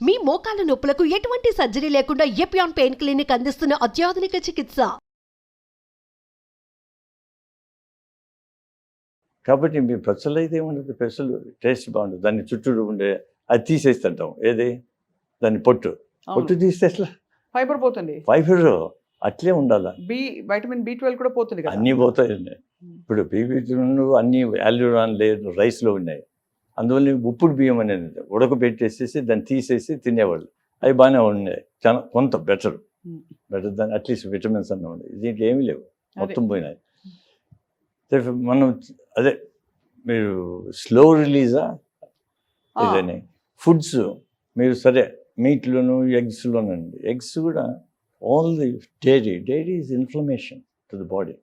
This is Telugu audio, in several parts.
మీ మోకాల నొప్పులకు ఎటువంటి సర్జరీ లేకుండా ఎపియాన్ పెయిన్ క్లినిక్ అందిస్తున్న అత్యాధునిక చికిత్స కాబట్టి మీ పెసలు అయితే ఏముండదు పెసలు టేస్ట్ బాగుంటుంది దాన్ని చుట్టూ ఉండే అది తీసేస్తుంటాం ఏది దాన్ని పొట్టు పొట్టు తీస్తే ఎట్లా ఫైబర్ పోతుంది ఫైబర్ అట్లే ఉండాలా బి వైటమిన్ బి ట్వెల్వ్ కూడా పోతుంది కదా అన్నీ పోతాయండి ఇప్పుడు బీపీ అన్ని యాల్యూరాన్ లేదు రైస్లో ఉన్నాయి అందువల్ల ఉప్పుడు బియ్యం అనేది ఉడకబెట్టేసేసి దాన్ని తీసేసి తినేవాళ్ళు. అవి బాగానే ఉన్నాయి. చాలా కొంత better. Better than at least vitamins అన్న ఉన్నాయి. దీంట్లో ఏమీ లేవు. మొత్తం పోయినాయి. మనం అదే మీరు స్లో రిలీజా ఇదని ఫుడ్స్ మీరు సరే మీట్లోను ఎగ్స్లోనండి ఎగ్స్ కూడా all the dairy dairy is inflammation to the body.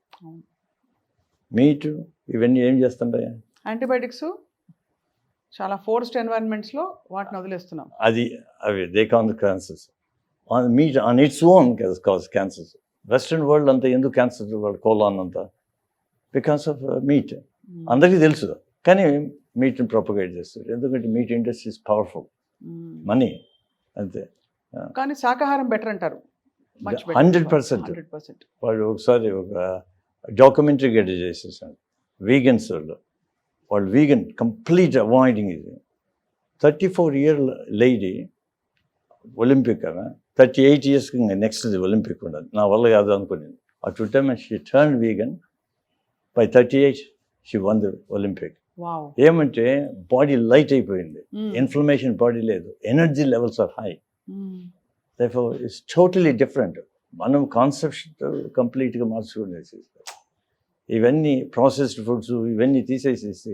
Meat ఇవన్నీ ఏం చేస్తుంటాయి? యాంటీబయాటిక్స్ చాలా ఫోర్స్డ్ ఎన్వైరన్మెంట్స్లో వాటిని వదిలేస్తున్నాం. అది అవి they can the cancers on meat on its own cause cancers western world అంతా ఎందుకు క్యాన్సర్ వాళ్ళు కోలాన్ అంతా? Because of meat. అందరికీ తెలుసు. కానీ మీట్ని ప్రొపగేట్ చేస్తారు. ఎందుకంటే meat industry is powerful. Money అంతే. కానీ శాకాహారం బెటర్ అంటారు. హండ్రెడ్ పర్సెంట్ వాళ్ళు ఒకసారి ఒక డాక్యుమెంటరీ గెట్ చేసేసారు. వీగన్స్ వాళ్ళు. వాళ్ళు వీగన్ కంప్లీట్ అవాయిడింగ్ ఇది thirty four year lady olympic కదా థర్టీ ఎయిట్ ఇయర్స్కి నెక్స్ట్ ఒలింపిక్ ఉండదు నా వల్ల కాదు అనుకునేది అటు time she turn vegan by thirty eight she won the olympic ఏమంటే బాడీ లైట్ అయిపోయింది. Hmm. ఇన్ఫ్లమేషన్ బాడీ లేదు. Energy levels are high it's totally different మనం కాన్సెప్ట్ కంప్లీట్గా మార్చుకునేసి ఇవన్నీ ప్రాసెస్డ్ ఫుడ్స్ ఇవన్నీ తీసేసేసి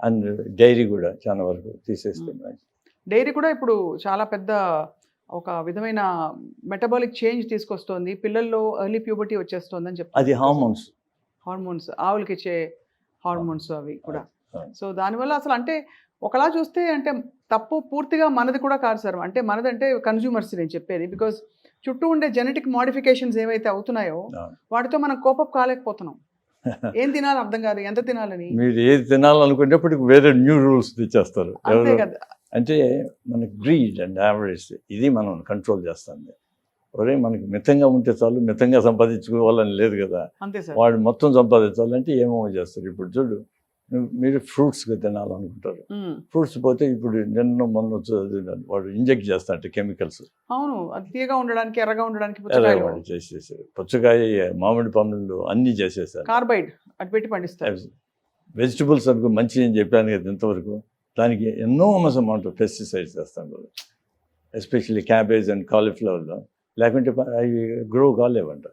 అండ్ డైరీ కూడా చాలా వరకు తీసేస్తున్నాయి డైరీ కూడా ఇప్పుడు చాలా పెద్ద ఒక విధమైన మెటబాలిక్ చేంజ్ తీసుకొస్తోంది. పిల్లల్లో ఎర్లీ ప్యూబర్టీ వచ్చేస్తోంది అని చెప్తారు అది హార్మోన్స్. హార్మోన్స్ ఆవులకి ఇచ్చే హార్మోన్స్ అవి కూడా. సో దానివల్ల అసలు అంటే ఒకలా చూస్తే అంటే తప్పు పూర్తిగా మనది కూడా కాదు సార్. అంటే మనది అంటే కన్జ్యూమర్స్ నేను చెప్పేది. బికాజ్ చుట్టూ ఉండే జెనెటిక్ మాడిఫికేషన్స్ ఏవైతే అవుతున్నాయో. వాటితో మనం కోపప్ కాలేకపోతున్నాం. ఏం తినాలి అర్థం కాదు ఎంత తినాలని? మీరు ఏది తినాలనుకునేప్పటికి వేరే న్యూ రూల్స్ తెచ్చేస్తారు. అంటే మనకి గ్రీడ్ అండ్ యావరేజ్ ఇది మనం కంట్రోల్ చేస్తుంది. ఒరే మనకి మితంగా ఉంటే చాలు మితంగా సంపాదించుకోవాలని లేదు కదా. అంతే సార్. వాడు మొత్తం సంపాదించాలంటే ఏమో చేస్తారు? ఇప్పుడు చూడు మీరు ఫ్రూట్స్గా తినాలనుకుంటారు. ఫ్రూట్స్ పోతే ఇప్పుడు నిన్న మొన్న వాడు ఇంజెక్ట్ చేస్తాంటే కెమికల్స్. అవును తీయగా ఉండడానికి ఎర్రగా ఉండడానికి చేసేసారు పుచ్చకాయ మామిడి పండ్లు అన్నీ చేసేసారు కార్బైడ్ అటు పెట్టి పండిస్తారు. వెజిటబుల్స్ అనుకో మంచి అని చెప్పాను కదా ఇంతవరకు. దానికి ఎన్నో అమౌంట్ ఆఫ్ పెస్టిసైడ్స్ చేస్తాను ఎస్పెషల్లీ క్యాబేజ్ అండ్ కాలీఫ్లవర్లో. లేకుంటే అవి గ్రో కాలేవంట.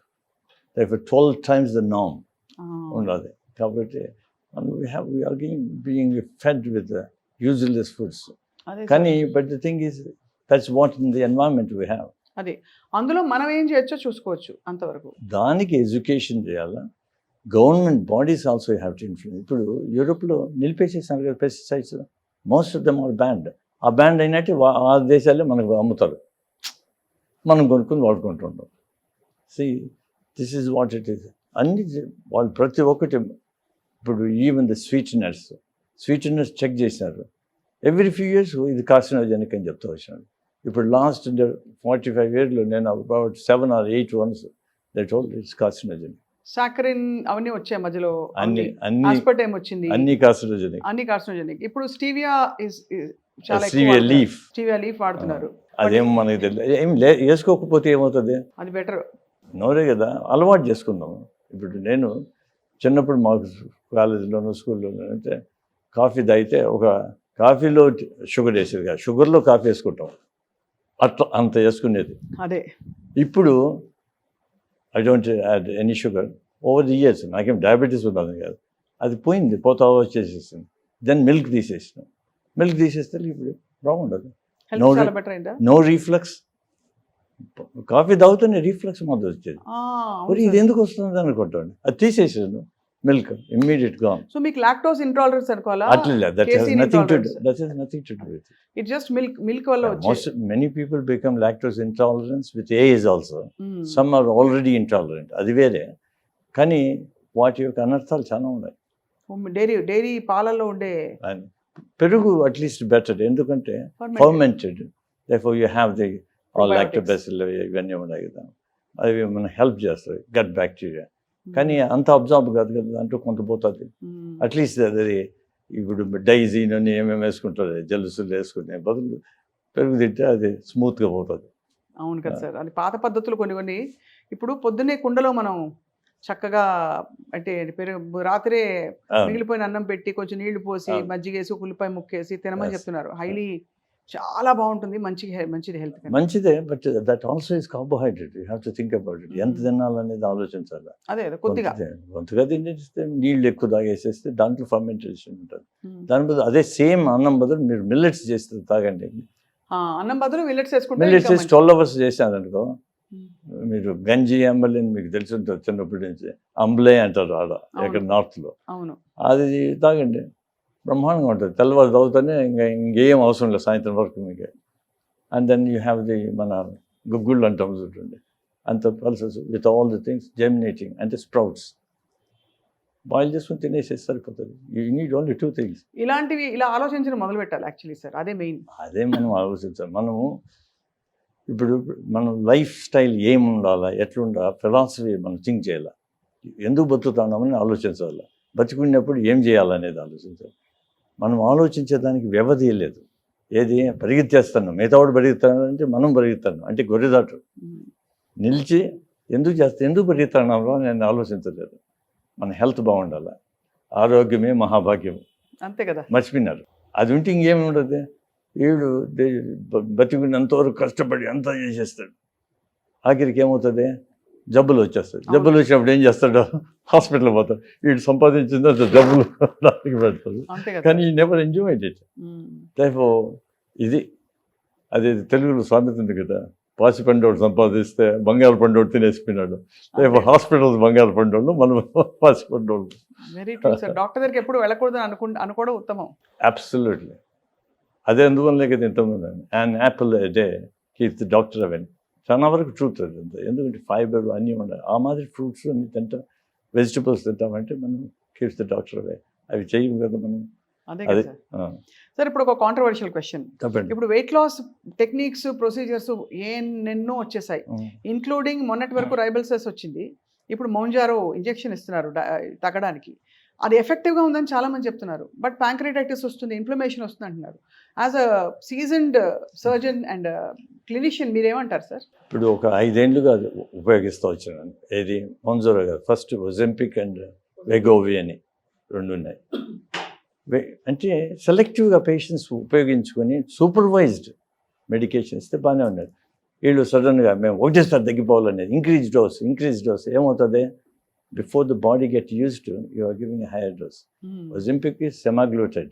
ట్వెల్వ్ టైమ్స్ ద నామ్. ఉండాలి. కాబట్టి we have we are being fed with useless foods. కానీ but the thing is that's what in the environment we have అదే. అందులో మనం ఏం చేయొచ్చో చూసుకోవచ్చు అంతవరకు. దానికి ఎడ్యుకేషన్ చేయాలా. Government bodies also have to influence ఇప్పుడు యూరోప్లో నిలిపేసేసారు కదా pesticides most of them are banned ఆ బ్యాండ్ అయినట్టు వా- ఆ దేశాలే మనకు అమ్ముతారు. మనం కొనుక్కొని వాడుకుంటుంటాం. See this is what it is అన్ని వాళ్ళు ప్రతి ఒక్కటి ఇప్పుడు even the sweeteners sweeteners check చేసినారు ఎవ్రీ ఫ్యూ ఇయర్స్ ఇది కార్సినోజెనిక్ అని చెప్తూ వచ్చినాడు. ఇప్పుడు లాస్ట్ ఫార్టీ ఫైవ్ ఇయర్లో నేను about seven or eight once that all it's carcinogenic saccharin అవన్నీ వచ్చాయి మధ్యలో. అన్ని అన్ని వచ్చింది. అన్ని కార్సినోజెనిక్ అన్ని కార్సినోజెనిక్ ఇప్పుడు స్టీవియా ఇస్ చాలా స్టీవియా లీఫ్ స్టీవియా లీఫ్ వాడుతున్నారు. అదేం మనకి తెలియదు ఏం లే వేసుకోకపోతే ఏమవుతుంది? అది బెటర్ నోరే కదా అలవాటు చేసుకుందాం. ఇప్పుడు నేను చిన్నప్పుడు మాకు కాలేజీలోనూ స్కూల్లోనూ అంటే కాఫీ తాగితే ఒక కాఫీలో షుగర్ వేసేది కాదు. షుగర్లో కాఫీ వేసుకుంటాం. అట్లా అంత వేసుకునేది. అదే. ఇప్పుడు I don't add any sugar. Over the years నాకేం డయాబెటీస్ ఉన్నది కాదు. అది పోయింది పోతా వచ్చేసేసింది. దెన్ మిల్క్ తీసేసినాం. మిల్క్ తీసేస్తే ఇప్పుడు బాగుండదు. అయిందా? నో రీఫ్లక్స్ కాఫీ తాగుతూనే రీఫ్లక్స్ మొదలు వచ్చేది. మరి ఇది. ఎందుకు వస్తుంది అనుకుంటాను అది తీసేసాను మిల్క్ ఇమ్మీడియట్గా సో మీకు లాక్టోస్ ఇంటాలరెన్స్ అనుకోవాలా? అట్లా that has nothing to intolerance. That has nothing to do with it just milk milk వల్ల మోస్ట్ వచ్చే many people become lactose intolerance with age also some are already intolerant అది వేరే. కానీ వాటి యొక్క అనర్థాలు చాలా ఉన్నాయి. డైరీ డైరీ పాలల్లో ఉండే పెరుగు అట్లీస్ట్ బెటర్ ఎందుకంటే. Fermented therefore you have the. Lactobacilli ఇవన్నీ ఉన్నాయి కదా. అవి మనకు హెల్ప్ చేస్తాయి. గట్ బ్యాక్టీరియా కానీ అంత అబ్జార్బ్ కాదు కదా దాంట్లో కొంత పోతుంది. మ్మ్. అట్లీస్ట్ అది ఇప్పుడు డైజీన్ అని ఏమేమి వేసుకుంటారు జలుసులు వేసుకునే బదులు పెరుగు తింటే అది స్మూత్గా పోతుంది. అవును కదా సార్. అది పాత పద్ధతులు కొన్ని కొన్ని. ఇప్పుడు పొద్దున్నే కుండలో మనం చక్కగా అంటే పెరుగు రాత్రే మిగిలిపోయిన అన్నం పెట్టి కొంచెం నీళ్ళు పోసి అవును. మజ్జిగ వేసి ఒక ఉల్లిపాయ ముక్కేసి తినమని. చెప్తున్నారు. హైలీ చాలా బాగుంటుంది. మంచి మంచిది హెల్త్ మంచిదే but that also is carbohydrate. You have to think about it. ఎంత. తినాలనేది ఆలోచించాలి? అదే కొద్దిగా. కొంతగా తినేస్తే నీళ్ళు ఎక్కువ తాగేసేస్తే దాంట్లో ఫర్మెంటేషన్ ఉంటుంది. దాని బదులు అదే సేమ్ అన్నం బదులు మీరు మిల్లెట్స్ చేస్తే తాగండి. అన్నం బదులు మిల్లెట్స్ వేసుకుంటే మిల్లెట్స్ మంచిది. ట్వెల్వ్ అవర్స్ చేశారనుకో. మీరు గంజి అంబలి అని మీకు తెలిసి ఉంటుంది చిన్నప్పటి నుంచి. అంబలే అంటారు ఆడ ఇక్కడ. నార్త్లో అవును. అది తాగండి. బ్రహ్మాండంగా ఉంటుంది. తెల్లవారు తాగుతానే ఇంకా ఇంకేం అవసరం లేదు సాయంత్రం వరకు మీకు. And then you have the మన గుగ్గుళ్ళు అంటాం చూడండి. అంత pulses with all the things germinating అంటే స్ప్రౌట్స్ బాయిల్ చేసుకుని తినేసేసి సరిపోతుంది. You need only two things ఇలాంటివి ఇలా ఆలోచించడం మొదలు పెట్టాలి యాక్చువల్లీ సార్ అదే మెయిన్ అదే మనం ఆలోచించాలి. మనము ఇప్పుడు మనం లైఫ్ స్టైల్ ఏమి ఉండాలా ఎట్లుండాలా ఫిలాసఫీ మనం థింక్ చేయాలి. ఎందుకు బతుకుతున్నామని ఆలోచించాలి. బతుకున్నప్పుడు ఏం చేయాలనేది ఆలోచించాలి. మనం ఆలోచించేదానికి వ్యవధి లేదు. ఏది? పరిగెత్తేస్తున్నాం. మిగతావాడు పరిగెత్తాను అంటే మనం పరిగెత్తాను అంటే గొర్రెదాటు. నిలిచి ఎందుకు చేస్తా ఎందుకు పరిగెత్తున్నామో నేను ఆలోచించలేదు. మన హెల్త్ బాగుండాలి? ఆరోగ్యమే మహాభాగ్యం. అంతే కదా. మర్చిపోయినారు. అది ఉంటే ఇంకేమి ఉండదు. వీడు దే- బ- బతికినంతవరకు కష్టపడి అంతా చేసేస్తాడు. ఆఖరికి ఏమవుతుంది? జబ్బులు వచ్చేస్తాయి. జబ్బులు వచ్చినప్పుడు ఏం చేస్తాడు? హాస్పిటల్ పోతాడు. వీడు సంపాదించిందంత జబ్బులు దానికి పెడతాడు. కానీ ఈ never enjoy it hmm. Life ఇది అది తెలుగులో సామెత ఉంది కదా. పాసి పండోడు సంపాదిస్తే బంగారు పండోడు తినేసిపోయినాడు రేపు. హాస్పిటల్ బంగారు పండోళ్ళు మనం పాసి పండోళ్ళు వెరీ ట్రూ సార్ డాక్టర్ దగ్గరికి ఎప్పుడు వెళ్ళకూడదని అనుకు అనుకోవడం ఉత్తమం. అబ్సల్యూట్లీ అదే అందువల్లే కదా ఇంతమంది and apple day keep the doctor అవన్నీ చాలా వరకు ట్రూత్ అది అంతే. ఎందుకంటే ఫైబర్ అన్నీ ఉండాలి. ఆ మాదిరి ఫ్రూట్స్ అన్ని తింటాం. వెజిటబుల్స్ తింటామంటే మనం కీప్స్ ది డాక్టర్ అవే అవి చేయం కదా మనం. అదే. సార్. ఇప్పుడు ఒక కాంట్రవర్షియల్ క్వశ్చన్ ఇప్పుడు వెయిట్ లాస్ టెక్నిక్స్ ప్రొసీజర్స్ ఎన్నెన్నో వచ్చేసాయి. ఇంక్లూడింగ్ మొన్నటి వరకు రైబల్సెస్ వచ్చింది. ఇప్పుడు మౌంజారో ఇంజెక్షన్ ఇస్తున్నారు తగ్గడానికి. అది ఎఫెక్టివ్గా ఉందని చాలామంది చెప్తున్నారు. బట్ ప్యాంక్రైటైటిస్ వస్తుంది ఇన్ఫ్లమేషన్ వస్తుంది అంటున్నారు. As a seasoned surgeon and clinician మీరేమంటారు సార్ ఇప్పుడు ఒక ఐదేండ్లుగా అది ఉపయోగిస్తూ వచ్చాను. ఏది? మొంజోరా కాదు ఫస్ట్ ఒజెంపిక్ అండ్ వెగోవి అని రెండు ఉన్నాయి. అంటే సెలెక్టివ్గా పేషెంట్స్ ఉపయోగించుకొని సూపర్వైజ్డ్ మెడికేషన్ ఇస్తే బాగానే ఉన్నారు వీళ్ళు సడన్గా మేము ఒకటేసారి తగ్గిపోవాలనేది. ఇంక్రీజ్ డోస్ ఇంక్రీజ్ డోస్ ఏమవుతుంది? before the body gets used to, you are giving a higher dose. Mm. Ozempic is semaglutide.